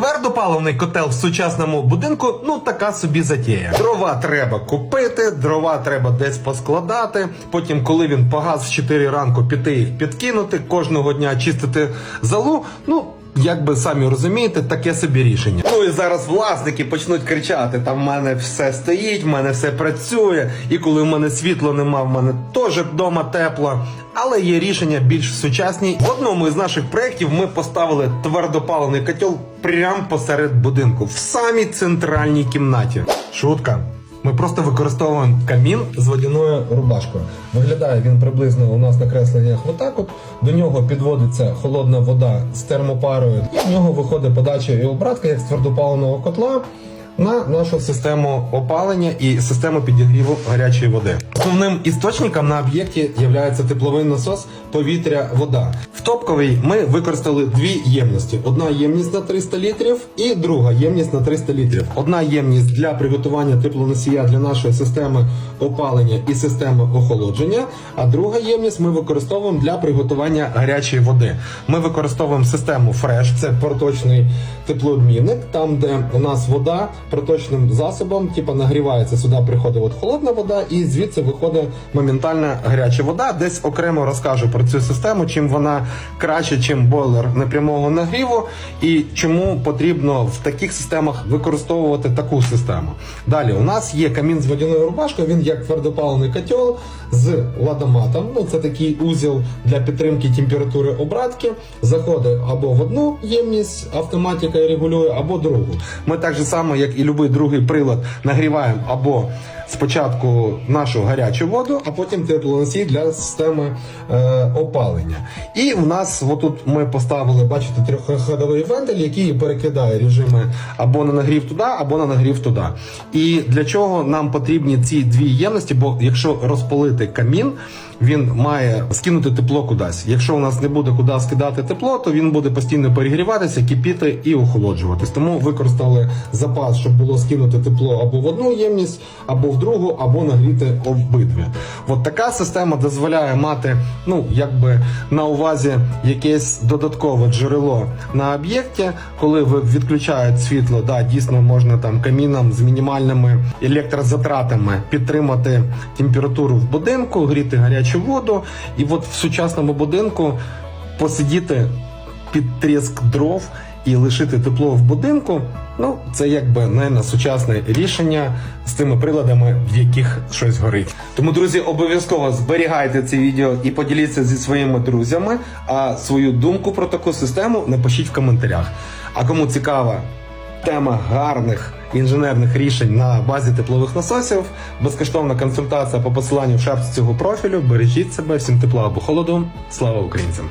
Твердопаливний котел в сучасному будинку ну така собі затія. Дрова треба купити, дрова треба десь поскладати. Потім, коли він погас в 4 ранку, піти їх підкинути, кожного дня чистити залу. Ну. Як би самі розумієте, таке собі рішення. Ну і зараз власники почнуть кричати: там в мене все стоїть, в мене все працює, і коли в мене світло нема, в мене теж вдома тепло. Але є рішення більш сучасні. В одному із наших проєктів ми поставили твердопаливний котел прямо посеред будинку, в самій центральній кімнаті. Шутка. Ми просто використовуємо камін з водяною рубашкою. Виглядає він приблизно у нас на кресленнях отак. От до нього підводиться холодна вода з термопарою, і в нього виходить подача і обратка як з твердопаленого котла на нашу систему опалення і систему підігріву гарячої води. Основним істочником на об'єкті є тепловий насос повітря-вода. В топковій ми використали дві ємності: одна ємність на 300 літрів і друга ємність на 300 літрів. Одна ємність для приготування теплоносія для нашої системи опалення і системи охолодження. А друга ємність ми використовуємо для приготування гарячої води. Ми використовуємо систему Fresh, це проточний теплообмінник, там де у нас вода проточним засобом, типу нагрівається сюди, приходить от холодна вода, і звідси виходить моментальна гаряча вода. Десь окремо розкажу про цю систему, чим вона краще, чим бойлер непрямого нагріву, і чому потрібно в таких системах використовувати таку систему. Далі у нас є камін з водяною рубашкою. Він як твердопаливний котел з ладоматом. Ну це такий узіл для підтримки температури обратки. Заходить або в одну ємність, автоматика регулює, або другу. Ми так же само, як і будь-який другий прилад, нагріваємо або спочатку нашу гарячу воду, а потім теплоносій для системи е, опалення. І в нас отут ми поставили, бачите, трьохходовий вентиль, який перекидає режими або на нагрів туди, або на нагрів туди. І для чого нам потрібні ці дві ємності? Бо якщо розпалити камін, він має скинути тепло кудись. Якщо у нас не буде куди скидати тепло, то він буде постійно перегріватися, кипіти і охолоджуватись. Тому використали запас, щоб було скинути тепло або в одну ємність, або в другу, або нагріти обидві. От така система дозволяє мати, ну якби на увазі якесь додаткове джерело на об'єкті, коли ви відключають світло, да, дійсно можна там каміном з мінімальними електрозатратами підтримати температуру в будинку, гріти гарячу воду. І от в сучасному будинку посидіти під тріск дров і лишити тепло в будинку. Ну, це якби не на сучасне рішення з тими приладами, в яких щось горить. Тому, друзі, обов'язково зберігайте це відео і поділіться зі своїми друзями. А свою думку про таку систему напишіть в коментарях. А кому цікава тема гарних інженерних рішень на базі теплових насосів, безкоштовна консультація по посиланню в шапці цього профілю. Бережіть себе, всім тепла або холоду. Слава українцям!